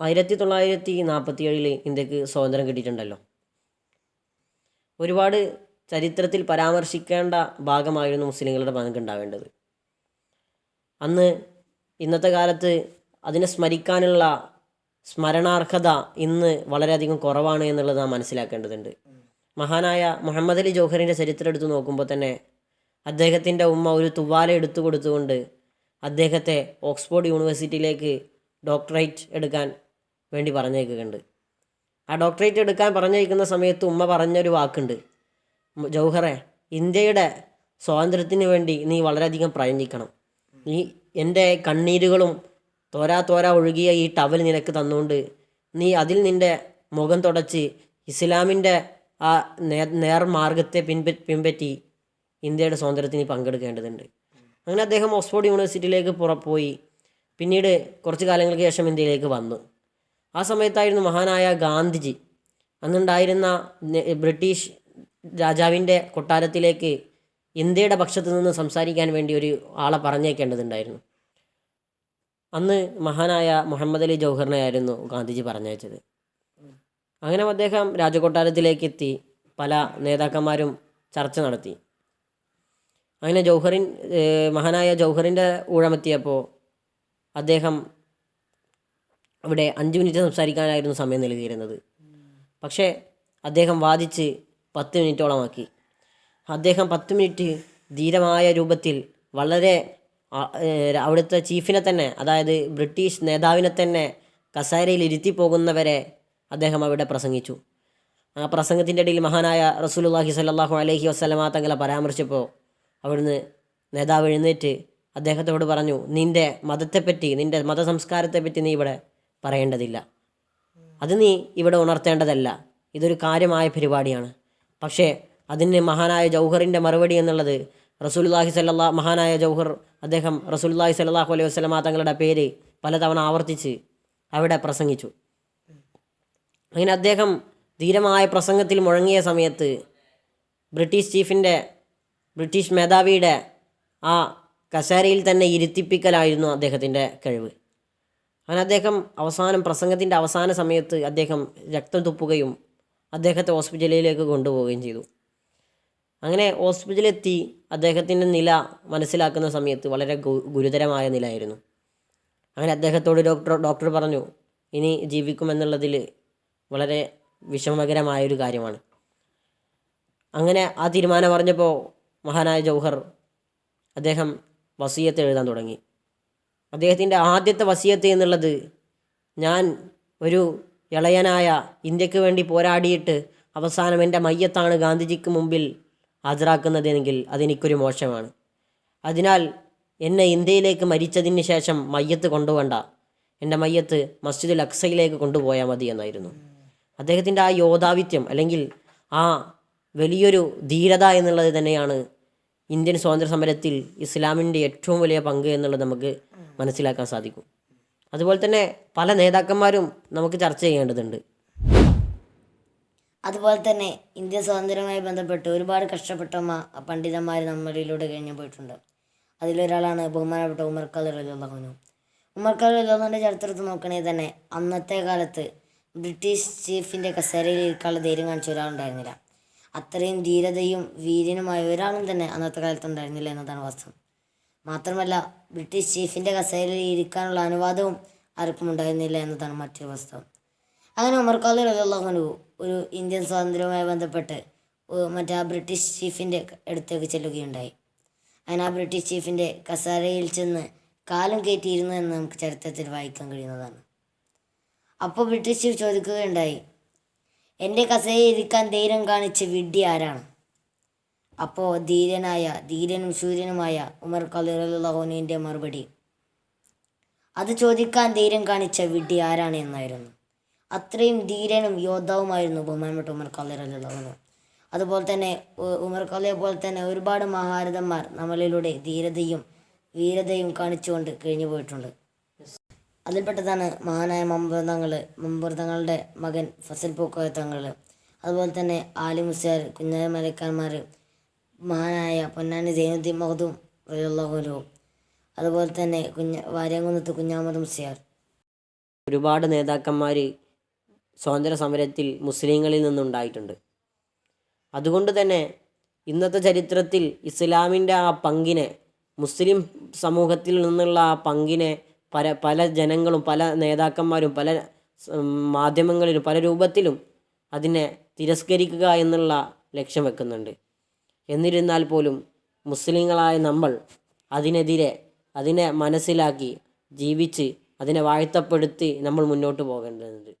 ആയിരത്തി തൊള്ളായിരത്തി നാൽപ്പത്തി ഏഴിൽ ഇന്ത്യയ്ക്ക് സ്വാതന്ത്ര്യം കിട്ടിയിട്ടുണ്ടല്ലോ. ഒരുപാട് ചരിത്രത്തിൽ പരാമർശിക്കേണ്ട ഭാഗമായിരുന്നു മുസ്ലിങ്ങളുടെ പങ്കുണ്ടാവേണ്ടത്. അന്ന് ഇന്നത്തെ കാലത്ത് അതിനെ സ്മരിക്കാനുള്ള സ്മരണാർഹത ഇന്ന് വളരെയധികം കുറവാണ് എന്നുള്ളത് നാം മനസ്സിലാക്കേണ്ടതുണ്ട്. മഹാനായ മുഹമ്മദ് അലി ജോഹറിന്റെ ചരിത്രം എടുത്തു നോക്കുമ്പോൾ തന്നെ അദ്ദേഹത്തിന്റെ ഉമ്മ ഒരു തുവാല എടുത്തു കൊടുത്തുകൊണ്ട് അദ്ദേഹത്തെ ഓക്സ്ഫോർഡ് യൂണിവേഴ്സിറ്റിയിലേക്ക് ഡോക്ടറേറ്റ് എടുക്കാൻ വേണ്ടി പറഞ്ഞേക്കുന്നുണ്ട്. ആ ഡോക്ടറേറ്റ് എടുക്കാൻ പറഞ്ഞേക്കുന്ന സമയത്ത് ഉമ്മ പറഞ്ഞൊരു വാക്കുണ്ട്. ജൗഹറെ ഇന്ത്യയുടെ സ്വാതന്ത്ര്യത്തിന് വേണ്ടി നീ വളരെയധികം പ്രയത്നിക്കണം. നീ എന്റെ കണ്ണീരുകളും തോരാ തോരാ ഒഴുകിയ ഈ ടവൽ നിനക്ക് തന്നുകൊണ്ട് നീ അതിൽ നിന്റെ മുഖം തുടച്ച് ഇസ്ലാമിന്റെ ആ നേ- നേർമാർഗത്തെ പിൻപ പിൻപറ്റി ഇന്ത്യയുടെ സ്വാതന്ത്ര്യത്തിന് പങ്കെടുക്കേണ്ടതുണ്ട്. അങ്ങനെ അദ്ദേഹം ഓക്സ്ഫോർഡ് യൂണിവേഴ്സിറ്റിയിലേക്ക് പുറപ്പോയി പിന്നീട് കുറച്ച് കാലങ്ങൾക്ക് ശേഷം ഇന്ത്യയിലേക്ക് വന്നു. ആ സമയത്തായിരുന്നു മഹാനായ ഗാന്ധിജി. അന്നുണ്ടായിരുന്ന ബ്രിട്ടീഷ് രാജാവിന്റെ കൊട്ടാരത്തിലേക്ക് ഇന്ത്യയുടെ പക്ഷത്തു നിന്ന് സംസാരിക്കാൻ വേണ്ടി ഒരു ആളെ പറഞ്ഞേക്കേണ്ടതുണ്ടായിരുന്നു അന്ന് മഹാനായ മുഹമ്മദ് അലി ജൗഹറിനെ ആയിരുന്നു ഗാന്ധിജി പറഞ്ഞയച്ചത്. അങ്ങനെ അദ്ദേഹം രാജകൊട്ടാരത്തിലേക്ക് എത്തി പല നേതാക്കന്മാരും ചർച്ച നടത്തി. അങ്ങനെ ജൗഹറിൻ മഹാനായ ജൗഹറിന്റെ ഊഴമെത്തിയപ്പോൾ അദ്ദേഹം അവിടെ അഞ്ച് മിനിറ്റ് സംസാരിക്കാനായിരുന്നു സമയം നൽകിയിരുന്നത്. പക്ഷേ അദ്ദേഹം വാദിച്ച് പത്ത് മിനിറ്റോളമാക്കി. അദ്ദേഹം പത്ത് മിനിറ്റ് ധീരമായ രൂപത്തിൽ വളരെ അവിടുത്തെ ചീഫിനെ തന്നെ അതായത് ബ്രിട്ടീഷ് നേതാവിനെ തന്നെ കസേരയിൽ ഇരുത്തി പോകുന്നവരെ അദ്ദേഹം അവിടെ പ്രസംഗിച്ചു. ആ പ്രസംഗത്തിന്റെ ഇടയിൽ മഹാനായ റസൂലുള്ളാഹി സ്വല്ലല്ലാഹു അലൈഹി വസല്ലമ തങ്ങളെ പരാമർശിച്ചപ്പോൾ അവിടുന്ന് നേതാവ് എഴുന്നേറ്റ് അദ്ദേഹത്തോട് പറഞ്ഞു നിന്റെ മതത്തെപ്പറ്റി നിന്റെ മതസംസ്കാരത്തെപ്പറ്റി നീ ഇവിടെ പറയേണ്ടതില്ല. അത് നീ ഇവിടെ ഉണർത്തേണ്ടതല്ല. ഇതൊരു കാര്യമായ പരിപാടിയാണ്. പക്ഷേ അതിന് മഹാനായ ജൗഹറിന്റെ മറുപടി എന്നുള്ളത് റസൂലുള്ളാഹി സല്ലാ മഹാനായ ജൗഹർ അദ്ദേഹം റസൂലുള്ളാഹി സല്ലാഹു അലൈഹി വസല്ലമ തങ്ങളുടെ പേര് പലതവണ ആവർത്തിച്ച് അവിടെ പ്രസംഗിച്ചു. അങ്ങനെ അദ്ദേഹം ധീരമായ പ്രസംഗത്തിൽ മുഴങ്ങിയ സമയത്ത് ബ്രിട്ടീഷ് ചീഫിന്റെ ബ്രിട്ടീഷ് മേധാവിയുടെ ആ കസേരയിൽ തന്നെ ഇരുത്തിപ്പിക്കലായിരുന്നു അദ്ദേഹത്തിന്റെ കഴിവ്. അങ്ങനെ അദ്ദേഹം അവസാനം പ്രസംഗത്തിന്റെ അവസാന സമയത്ത് അദ്ദേഹം രക്തം തുപ്പുകയും അദ്ദേഹത്തെ ഹോസ്പിറ്റലിലേക്ക് കൊണ്ടുപോവുകയും ചെയ്തു. അങ്ങനെ ഹോസ്പിറ്റലിലെത്തി അദ്ദേഹത്തിന്റെ നില മനസ്സിലാക്കുന്ന സമയത്ത് വളരെ ഗുരുതരമായ നിലയായിരുന്നു. അങ്ങനെ അദ്ദേഹത്തോട് ഡോക്ടർ ഡോക്ടർ പറഞ്ഞു ഇനി ജീവിക്കുമെന്നുള്ളതിൽ വളരെ വിഷമകരമായൊരു കാര്യമാണ്. അങ്ങനെ ആ തീരുമാനം പറഞ്ഞപ്പോൾ മഹാനായ ജൗഹർ അദ്ദേഹം വസീയത്ത് എഴുതാൻ തുടങ്ങി. അദ്ദേഹത്തിന്റെ ആദ്യത്തെ വസീയത്ത് എന്നുള്ളത് ഞാൻ ഒരു ഇളയനായ ഇന്ത്യയ്ക്ക് വേണ്ടി പോരാടിയിട്ട് അവസാനം എന്റെ മയ്യത്താണ് ഗാന്ധിജിക്ക് മുമ്പിൽ ഹാജരാക്കുന്നതെങ്കിൽ അതെനിക്കൊരു മോശമാണ്. അതിനാൽ എന്നെ ഇന്ത്യയിലേക്ക് മരിച്ചതിന് ശേഷം മയ്യത്ത് കൊണ്ടുപോകണ്ട. എന്റെ മയ്യത്ത് മസ്ജിദുൽ അക്സയിലേക്ക് കൊണ്ടുപോയാൽ മതി എന്നായിരുന്നു. അദ്ദേഹത്തിന്റെ ആ യോദ്ധാവിത്യം അല്ലെങ്കിൽ ആ വലിയൊരു ധീരത എന്നുള്ളത് തന്നെയാണ് ഇന്ത്യൻ സ്വാതന്ത്ര്യ സമരത്തിൽ ഇസ്ലാമിന്റെ ഏറ്റവും വലിയ പങ്ക് എന്നുള്ളത് നമുക്ക് മനസ്സിലാക്കാൻ സാധിക്കും. അതുപോലെ തന്നെ പല നേതാക്കന്മാരും നമുക്ക് ചർച്ച ചെയ്യേണ്ടതുണ്ട്. അതുപോലെ തന്നെ ഇന്ത്യ സ്വാതന്ത്ര്യവുമായി ബന്ധപ്പെട്ട് ഒരുപാട് കഷ്ടപ്പെട്ട പണ്ഡിതന്മാർ നമ്മളിലൂടെ കഴിഞ്ഞു പോയിട്ടുണ്ട്. അതിലൊരാളാണ് ബഹുമാനപ്പെട്ട ഉമർ കലർ അലിഹുനു ഉമർ ഖാദർ അലിഹുവിന്റെ ചരിത്രത്തിൽ നോക്കണമെങ്കിൽ തന്നെ അന്നത്തെ കാലത്ത് ബ്രിട്ടീഷ് ചീഫിന്റെ കസേരയിൽ ഇരിക്കാനുള്ള ധൈര്യം കാണിച്ച ഒരാളുണ്ടായിരുന്നില്ല. അത്രയും ധീരതയും വീര്യനുമായ ഒരാളും തന്നെ അന്നത്തെ കാലത്ത് ഉണ്ടായിരുന്നില്ല എന്നതാണ് വാസ്തവം. മാത്രമല്ല ബ്രിട്ടീഷ് ചീഫിന്റെ കസേരയിൽ ഇരിക്കാനുള്ള അനുവാദവും ആർക്കും ഉണ്ടായിരുന്നില്ല എന്നതാണ് മറ്റൊരു വാസ്തവം. അങ്ങനെ ഉമർ ഖാദർ അള്ളാഹുനു ഒരു ഇന്ത്യൻ സ്വാതന്ത്ര്യവുമായി ബന്ധപ്പെട്ട് മറ്റേ ആ ബ്രിട്ടീഷ് ചീഫിന്റെ അടുത്തേക്ക് ചെല്ലുകയുണ്ടായി. അങ്ങനെ ആ ബ്രിട്ടീഷ് ചീഫിന്റെ കസേരയിൽ ചെന്ന് കാലം കയറ്റിയിരുന്നു എന്ന് നമുക്ക് ചരിത്രത്തിൽ വായിക്കാൻ കഴിയുന്നതാണ്. അപ്പോൾ ബ്രിട്ടീഷ് ചീഫ് ചോദിക്കുകയുണ്ടായി എന്റെ കസേരയിൽ ഇരിക്കാൻ ധൈര്യം കാണിച്ച വിഡ്ഢി ആരാണ്? അപ്പോൾ ധീരനായ ധീരനും സൂര്യനുമായ ഉമർ ഖലീറുല്ലാഹുവിന്റെ മറുപടി. അത് ചോദിക്കാൻ ധൈര്യം കാണിച്ച വിഡ്ഢി ആരാണ് എന്നായിരുന്നു. അത്രയും ധീരനും യോദ്ധാവുമായിരുന്നു ബഹുമാനപ്പെട്ട ഉമർ ഖലീർ അതുപോലെ തന്നെ ഉമർ കലയെ പോലെ തന്നെ ഒരുപാട് മഹാരഥന്മാർ നമ്മളിലൂടെ ധീരതയും വീരതയും കാണിച്ചുകൊണ്ട് കഴിഞ്ഞു പോയിട്ടുണ്ട്. അതിൽപ്പെട്ടതാണ് മഹാനായ മമ്പൃതങ്ങൾ മമ്പൃതങ്ങളുടെ മകൻ ഫസൽ പൂക്കോയ തങ്ങൾ. അതുപോലെ തന്നെ ആലി മുസ്യാർ കുഞ്ഞായ മലക്കാന്മാർ മഹാനായ പൊന്നാനി സൈനുദ്ദീൻ മഹദും അൻഹു. അതുപോലെ തന്നെ കുഞ്ഞ വാര്യംകുന്നത്ത് കുഞ്ഞാമത് മുസ്യാർ. ഒരുപാട് നേതാക്കന്മാർ സ്വാതന്ത്ര്യ സമരത്തിൽ മുസ്ലിങ്ങളിൽ നിന്നുണ്ടായിട്ടുണ്ട്. അതുകൊണ്ട് തന്നെ ഇന്നത്തെ ചരിത്രത്തിൽ ഇസ്ലാമിന്റെ ആ പങ്കിനെ മുസ്ലിം സമൂഹത്തിൽ നിന്നുള്ള ആ പങ്കിനെ പല പല ജനങ്ങളും പല നേതാക്കന്മാരും പല മാധ്യമങ്ങളിലും പല രൂപത്തിലും അതിനെ തിരസ്കരിക്കുക എന്നുള്ള ലക്ഷ്യം വെക്കുന്നുണ്ട്. എന്നിരുന്നാൽ പോലും മുസ്ലിങ്ങളായ നമ്മൾ അതിനെതിരെ അതിനെ മനസ്സിലാക്കി ജീവിച്ച് അതിനെ വാഴ്ത്തപ്പെടുത്തി നമ്മൾ മുന്നോട്ട് പോകേണ്ടതുണ്ട്.